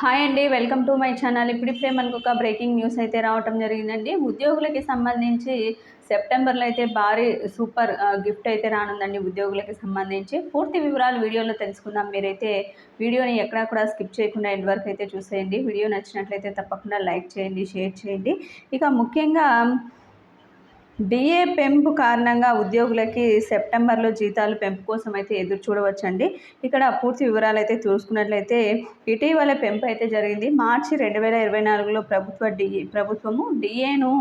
Hi అండి welcome to my channel. ఇప్పుడిప్పుడే మనకు ఒక బ్రేకింగ్ న్యూస్ అయితే రావటం జరిగిందండి. ఉద్యోగులకి సంబంధించి సెప్టెంబర్లో అయితే భారీ సూపర్ గిఫ్ట్ అయితే రానుందండి ఉద్యోగులకి సంబంధించి. పూర్తి వివరాలు వీడియోలో తెలుసుకుందాం. మీరైతే వీడియోని ఎక్కడా కూడా స్కిప్ చేయకుండా ఎండ్ వరకు అయితే చూసేయండి. వీడియో నచ్చినట్లయితే తప్పకుండా లైక్ చేయండి షేర్ చేయండి. ఇక ముఖ్యంగా డిఏ పెంపు కారణంగా ఉద్యోగులకి సెప్టెంబర్లో జీతాలు పెంపు కోసం అయితే ఎదురు చూడవచ్చండి. ఇక్కడ పూర్తి వివరాలు అయితే చూసుకున్నట్లయితే ఇటీవల పెంపు అయితే జరిగింది. మార్చి రెండు వేల ఇరవై నాలుగులో ప్రభుత్వ డిఏ ప్రభుత్వము డిఏను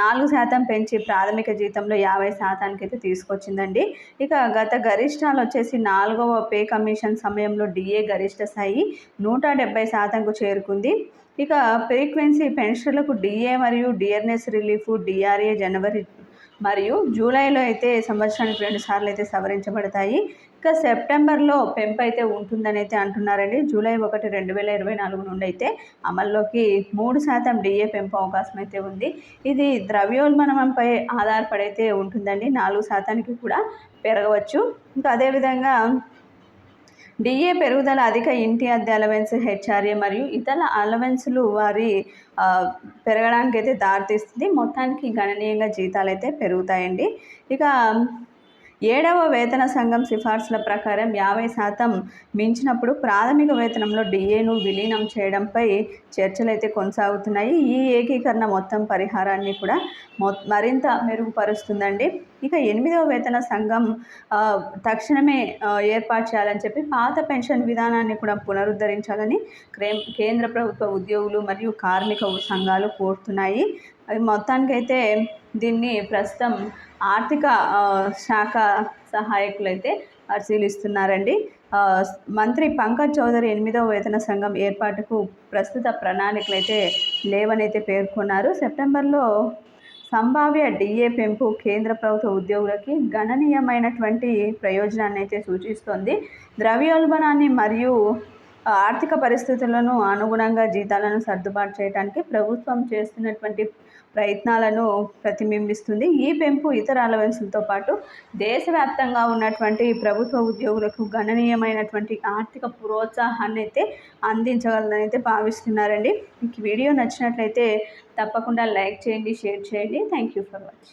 నాలుగు శాతం పెంచి ప్రాథమిక జీతంలో యాభై శాతానికి అయితే తీసుకొచ్చిందండి. ఇక గత గరిష్టాలు వచ్చేసి నాలుగవ పే కమిషన్ సమయంలో డిఏ గరిష్ట స్థాయి నూట డెబ్బై శాతంకు చేరుకుంది. ఇక ఫ్రీక్వెన్సీ పెన్షన్లకు డిఏ మరియు డిఆర్ఎస్ రిలీఫ్ డిఆర్ఏ జనవరి మరియు జూలైలో అయితే సంవత్సరానికి రెండు సార్లు అయితే సవరించబడతాయి. ఇక సెప్టెంబర్లో పెంపు అయితే ఉంటుందని అయితే అంటున్నారండి. జూలై ఒకటి రెండు వేల ఇరవై నాలుగు నుండి అయితే అమల్లోకి మూడు శాతం డిఏ పెంపు అవకాశం అయితే ఉంది. ఇది ద్రవ్యోల్బణంపై ఆధారపడైతే ఉంటుందండి. నాలుగు శాతానికి కూడా పెరగవచ్చు. ఇంకా అదేవిధంగా డిఏ పెరుగుదల అధిక ఇంటి అద్దె అలవెన్స్ హెచ్ఆర్ఏ మరియు ఇతర అలవెన్స్లు వారి పెరగడానికి అయితే దారితీస్తుంది. మొత్తానికి గణనీయంగా జీతాలు అయితే పెరుగుతాయండి. ఇక ఏడవ వేతన సంఘం సిఫార్సుల ప్రకారం యాభై శాతం మించినప్పుడు ప్రాథమిక వేతనంలో డిఏను విలీనం చేయడంపై చర్చలు అయితే కొనసాగుతున్నాయి. ఈ ఏకీకరణ మొత్తం పరిహారాన్ని కూడా మరింత మెరుగుపరుస్తుందండి. ఇక ఎనిమిదవ వేతన సంఘం తక్షణమే ఏర్పాటు చేయాలని చెప్పి పాత పెన్షన్ విధానాన్ని కూడా పునరుద్ధరించాలని కేంద్ర ప్రభుత్వ ఉద్యోగులు మరియు కార్మిక సంఘాలు కోరుతున్నాయి. మొత్తానికైతే దీన్ని ప్రస్తుతం ఆర్థిక శాఖ సహాయకులైతే పరిశీలిస్తున్నారండి. మంత్రి పంకజ్ చౌదరి ఎనిమిదవ వేతన సంఘం ఏర్పాటుకు ప్రస్తుత ప్రణాళికలు అయితే లేవనైతే పేర్కొన్నారు. సెప్టెంబర్లో సంభావ్య డిఏ పెంపు కేంద్ర ప్రభుత్వ ఉద్యోగులకి గణనీయమైనటువంటి ప్రయోజనాన్ని అయితే సూచిస్తోంది. ద్రవ్యోల్బణాన్ని మరియు ఆర్థిక పరిస్థితులను అనుగుణంగా జీతాలను సర్దుబాటు చేయడానికి ప్రభుత్వం చేస్తున్నటువంటి ప్రయత్నాలను ప్రతిబింబిస్తుంది. ఈ పెంపు ఇతర అలవెన్సులతో పాటు దేశవ్యాప్తంగా ఉన్నటువంటి ప్రభుత్వ ఉద్యోగులకు గణనీయమైనటువంటి ఆర్థిక ప్రోత్సాహాన్ని అయితే అందించగలదని అయితే భావిస్తున్నారండి. మీకు వీడియో నచ్చినట్లయితే తప్పకుండా లైక్ చేయండి షేర్ చేయండి. Thank you for watching